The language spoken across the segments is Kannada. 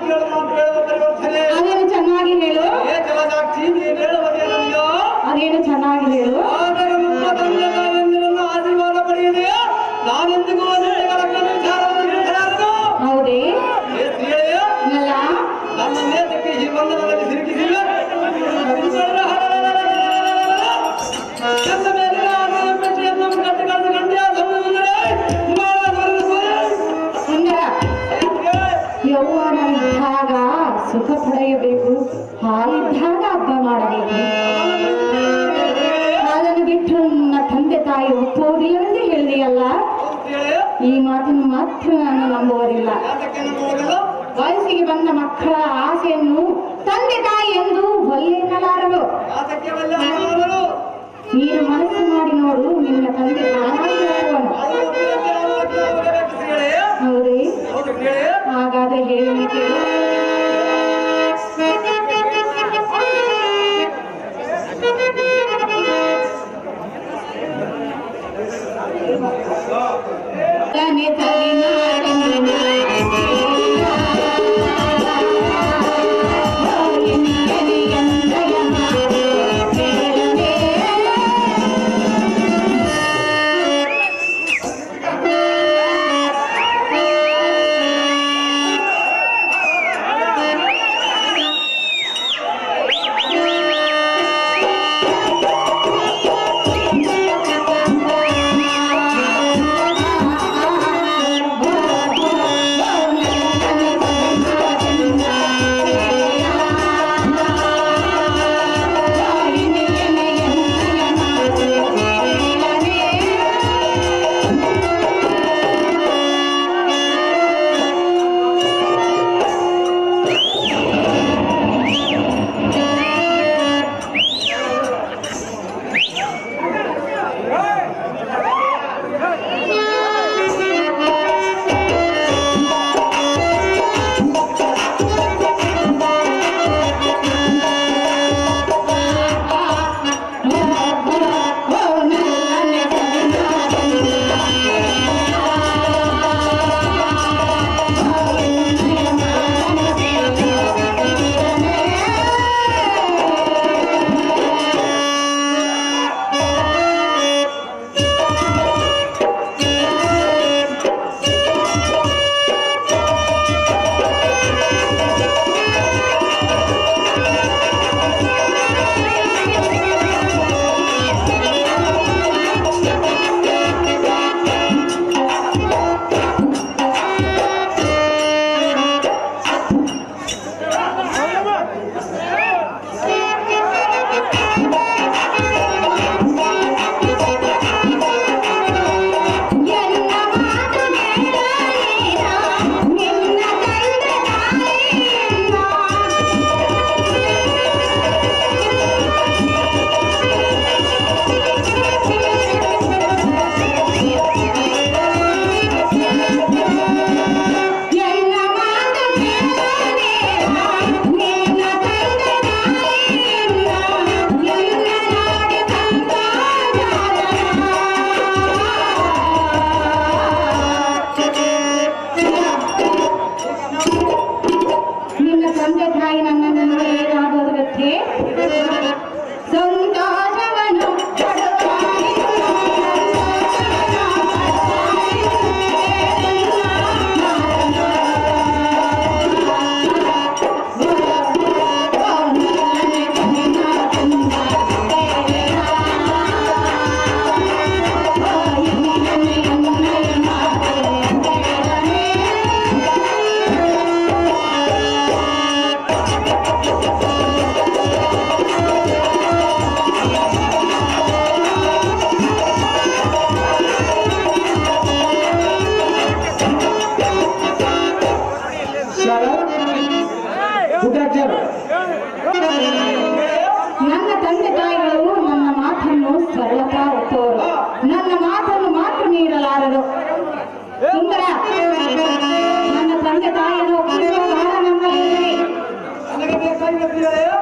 Thank you. ನೀನು ಮನಸ್ಸು ಮಾಡಿ ನೋಡು ನಿನ್ನ ತಂದೆ ಹೌದೇ ಹಾಗಾದ್ರೆ ಹೇಳಿ ಕೇಳು. 들려요?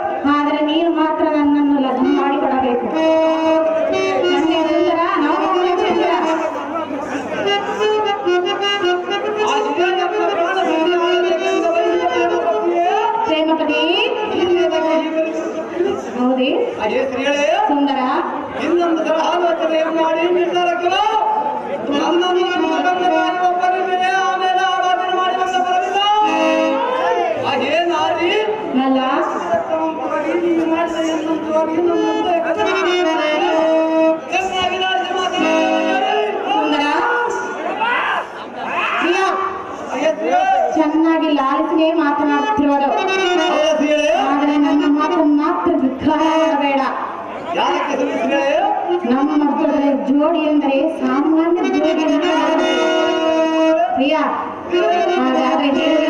ಯಾಕೆ ನಮ್ಮ ಮಕ್ಕಳ ಜೋಡಿ ಎಂದರೆ ಸಾಮಾನ್ಯ ಜೋಡಿ ಅಲ್ಲ. ಪ್ರಿಯ ಹಾಗಾದ್ರೆ ಹೇಳಿ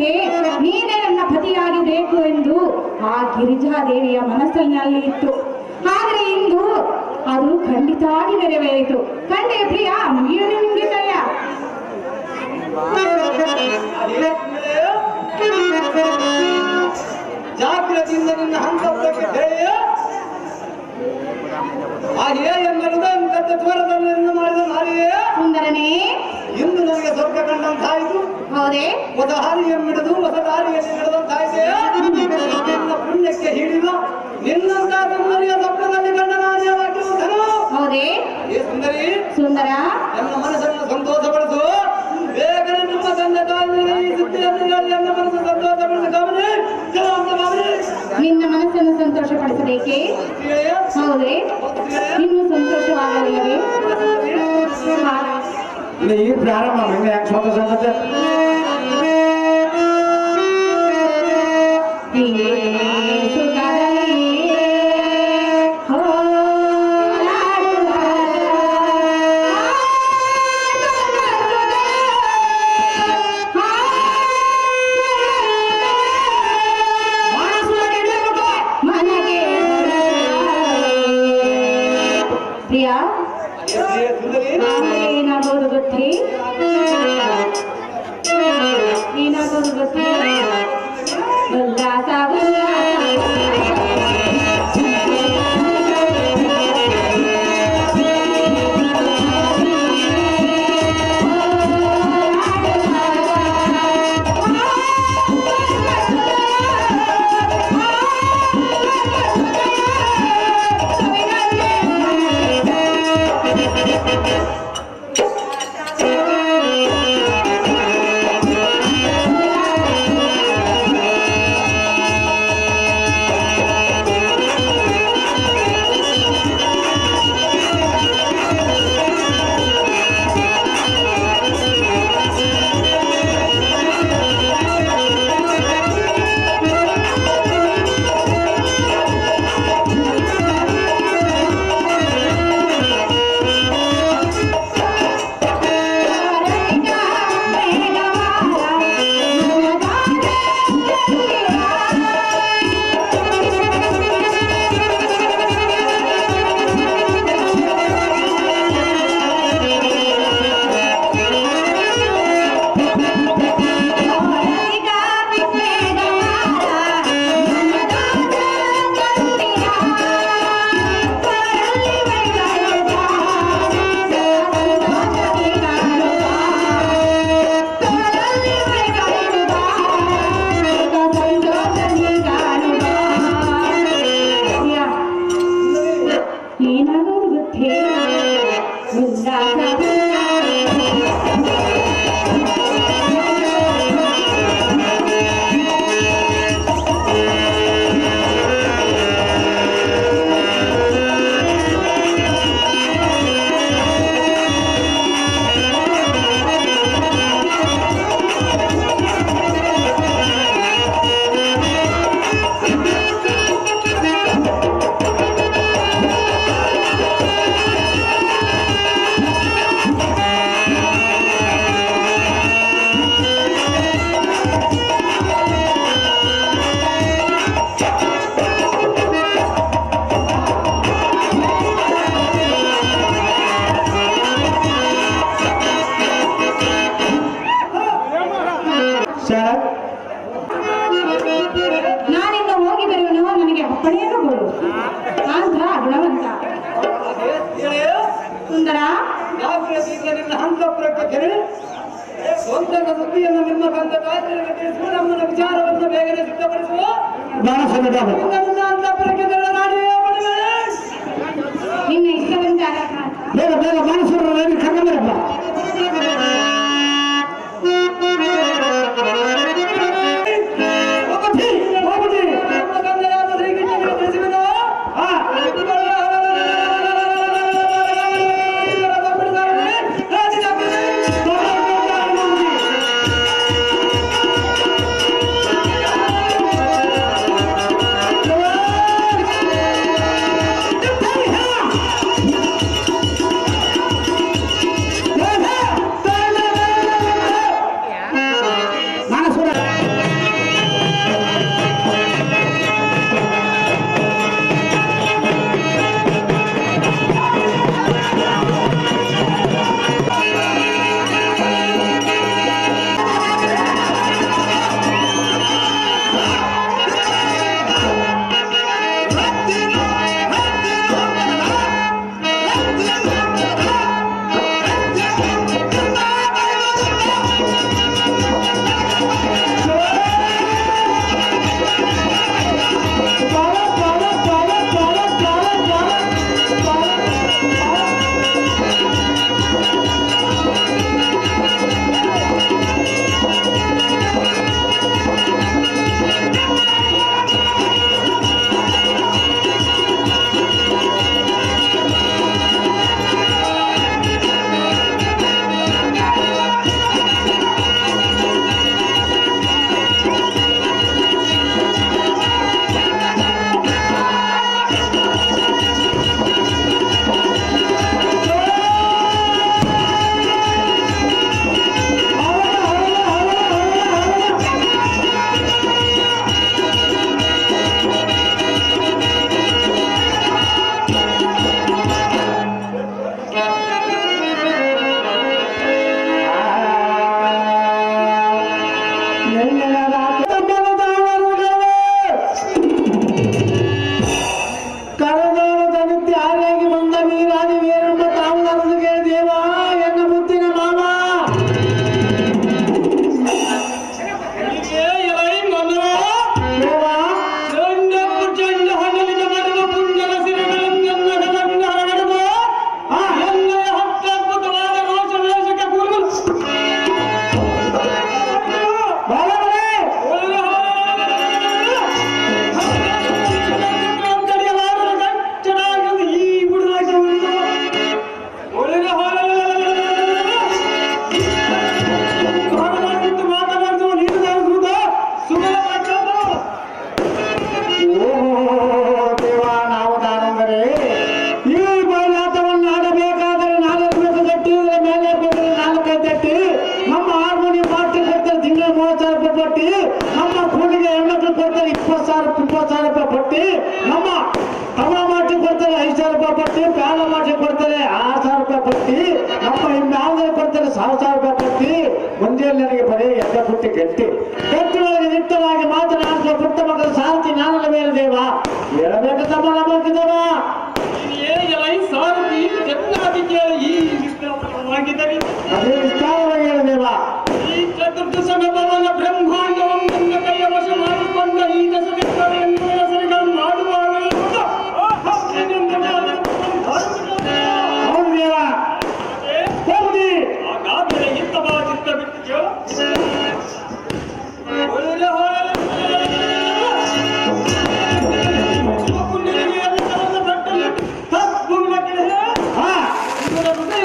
ಹೇಳಿದಂತೆ ನೀನೇ ನನ್ನ ಪತಿಯಾಗಿ ಬೇಕು ಎಂದು ಆ ಗಿರಿಜಾ ದೇವಿಯ ಮನಸ್ಸಿನಲ್ಲಿ ಇತ್ತು. ಆದರೆ ಇಂದು ಅದು ಖಂಡಿತವಾಗಿ ನೆರವೇರಿತು. ಕಂಡೆ ಪ್ರಿಯ ಮುಗಿತಯ್ಯ ಅದೇ ಸ್ತ್ರೀಗಳೇ, ಜಾಗ್ರತೆಯಿಂದ ನಿನ್ನ ಹಂತಕ್ಕೆ ಹೇಳಿ. ಏನೆಲ್ಲದ ಕತ್ತೆ ತ್ವರದಿಂದ ಮಾಡಿದ ನಾರಿಯೇ. ಸುಂದರನೇ. ಇಂದು ನನಗೆ ಸ್ವರ್ಗ ಕಂಡಂತಾಯಿತು. ಹೌದೇ? ಹೊಸ ಹಾರಿಯನ್ನು ಹಿಡಿದು ಹೊಸ ದಾರಿಯಲ್ಲಿ ನಡೆದಂತಾಯಿತೆ ನಿನ್ನ ಪುಣ್ಯಕ್ಕೆ ಹಿಡಿದ ನಿನ್ನಂತ ಸುಂದರಿಯ ತಪ್ಪದಲ್ಲಿ ಕಂಡ ನಾರಿಯವಾಗಿರುವುದನು ಹೌದೇ? ಸುಂದರಿ ಸುಂದರ? ನನ್ನ ಮನಸ್ಸನ್ನು ಸಂತೋಷಪಡಿಸು. ಬೇಗನೆ ನಿಮ್ಮ ತಂದೆ ತಾಯಿಗೆ ಈ ಸುದ್ದಿಯನ್ನು ಹೇಳಿ ನನ್ನ ಮನಸ್ಸು ಸಂತೋಷಪಡಿಸು ಗಮನಿ ನಿನ್ನ ಮನಸ್ಸನ್ನು ಸಂತೋಷಪಡಿಸಬೇಕೇ? ಹೌದೇ? ಇನ್ನು ಸಂತೋಷವಾಗಲಿಲ್ಲವೇ. ಪ್ರಾರಂಭ ಹಿಂಗೆ ಯಾಕೆ ಸಂತೋಷ ಆಗತ್ತೆ ಪ್ರಿಯಾ ಪಟ್ಟಿ, ನಮ್ಮ ಕೂಲಿಗೆ ಹೆಣ್ಮಕ್ಳು ಕೊಡ್ತಾರೆ, ಇಪ್ಪತ್ತು ಸಾವಿರ ಇಪ್ಪತ್ತು ಸಾವಿರ ರೂಪಾಯಿ ಕೊಟ್ಟು ನಮ್ಮ ತಮ್ಮ ಮಾಡಿ ಕೊಡ್ತಾರೆ, ಐದು ಸಾವಿರ ರೂಪಾಯಿ ಕೊಟ್ಟು ಪ್ಯಾನ ಮಾಡಿ ಕೊಡ್ತಾರೆ, ಆರು ಸಾವಿರ ರೂಪಾಯಿ ಕೊಟ್ಟು ನಮ್ಮ ಇನ್ಯಾವುದೇ ಕೊಡ್ತಾರೆ, ಸಾವಿರ ಸಾವಿರ ರೂಪಾಯಿ ಕೊಟ್ಟು ಒಂದೇ ನನಗೆ ಬರೀ ಎದ್ದ ಪುಟ್ಟಿ ಗಟ್ಟಿ. ಗಟ್ಟಿಯೊಳಗೆ ನಿಟ್ಟವಾಗಿ ಮಾತನಾಡುವ ಪುಟ್ಟ ಮಕ್ಕಳ ಸಾರಥಿ ನಾನಲ್ಲ ಬೇರೆ ದೇವ. ಹೇಳಬೇಕು ತಮ್ಮ ನಮಗಿದವ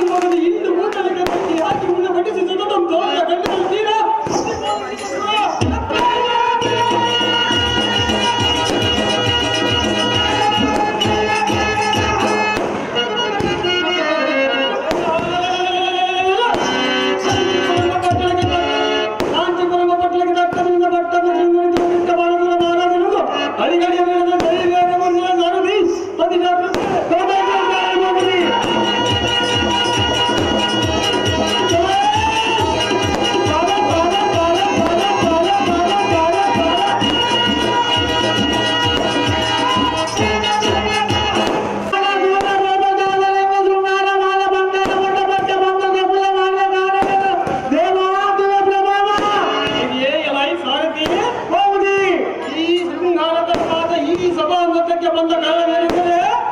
பொழுது இந்து கூட்டணிக்கு பற்றி ஆட்சி உள்ள வெட்டி சுத்தம் தோல்வியை வெற்றி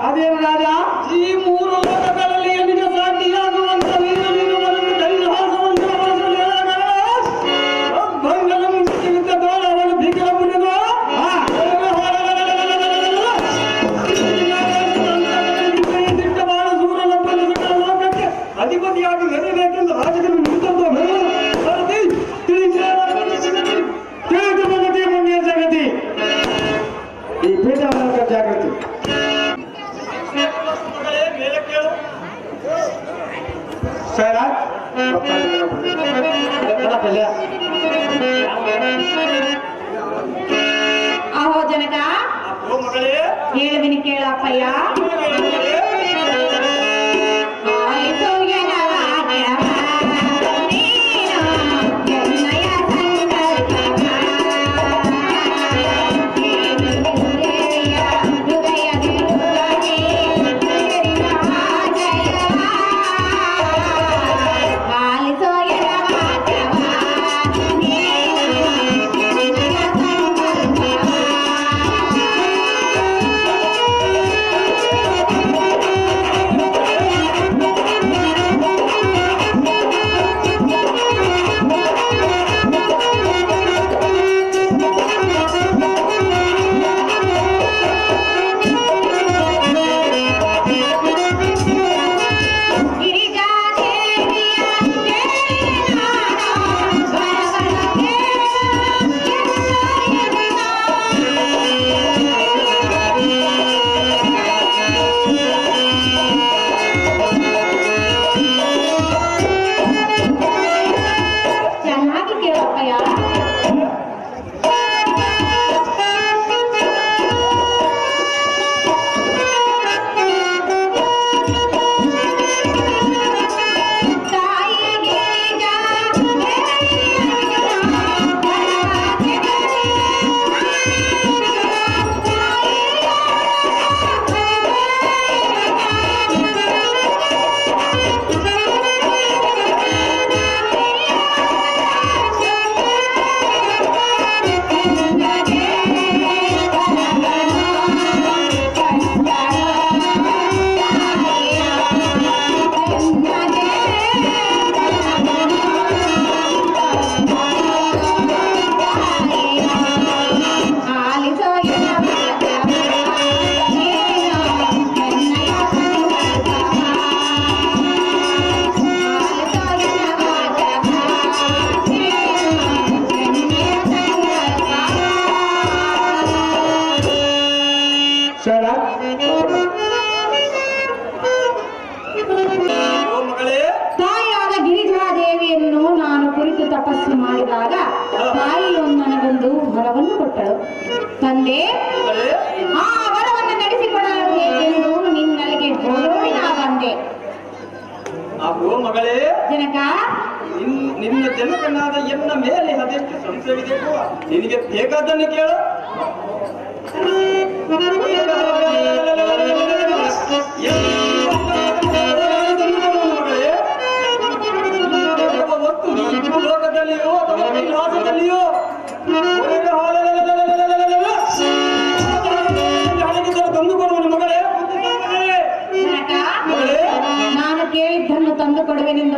అదేం రాదా ఈ మూడు ತಂದುಕೊಡುವನು ಮಗಳೇ? ಮಗಳೇ? ನಾನು ಕೇಳಿದ್ದನ್ನು ತಂದು ಕೊಡುವೆನೆಂದು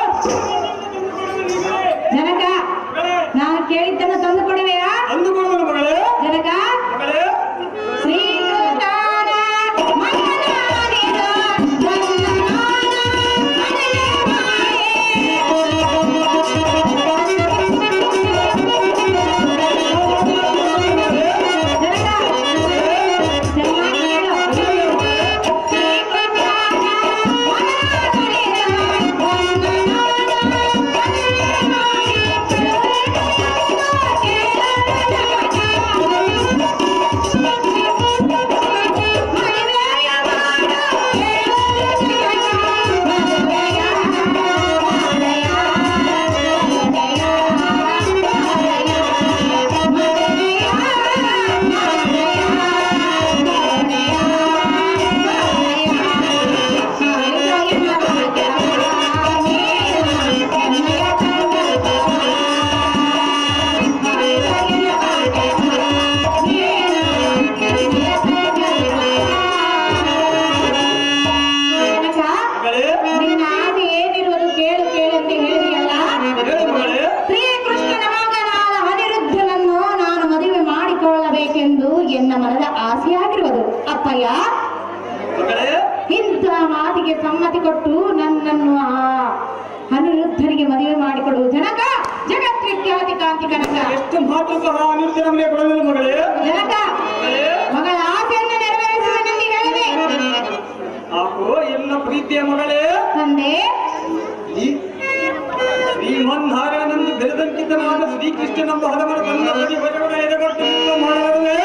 ಶ್ರೀಕೃಷ್ಣನೊಬ್ಬ ಹೊರಬರ ಬಂದವರಿಗೆ ಹೊರಬರ ಎಡಗೊಟ್ಟು ಮಾಡುವವರೇ.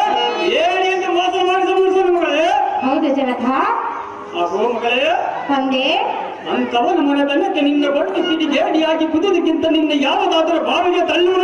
ಹೇಳಿ ಎಂದು ಮೋಸ ಮಾಡಿ ಸಂಬಂಧಿಸಿದ ಮಗಳೇ. ಹೌದು ಜನಕ ಆಗೋ ಮಗಳೇ. ತಂದೆ. ಅಂತವನ ಮನೆ ಬೆನ್ನಕ್ಕೆ ನಿನ್ನ ಕೊಟ್ಟು ಸಿಡಿಗೆ ಅಡಿಯಾಗಿ ಕುದಿದಕ್ಕಿಂತ ನಿನ್ನ ಯಾವುದಾದರೂ ಬಾವಿಗೆ ತಳ್ಳುವ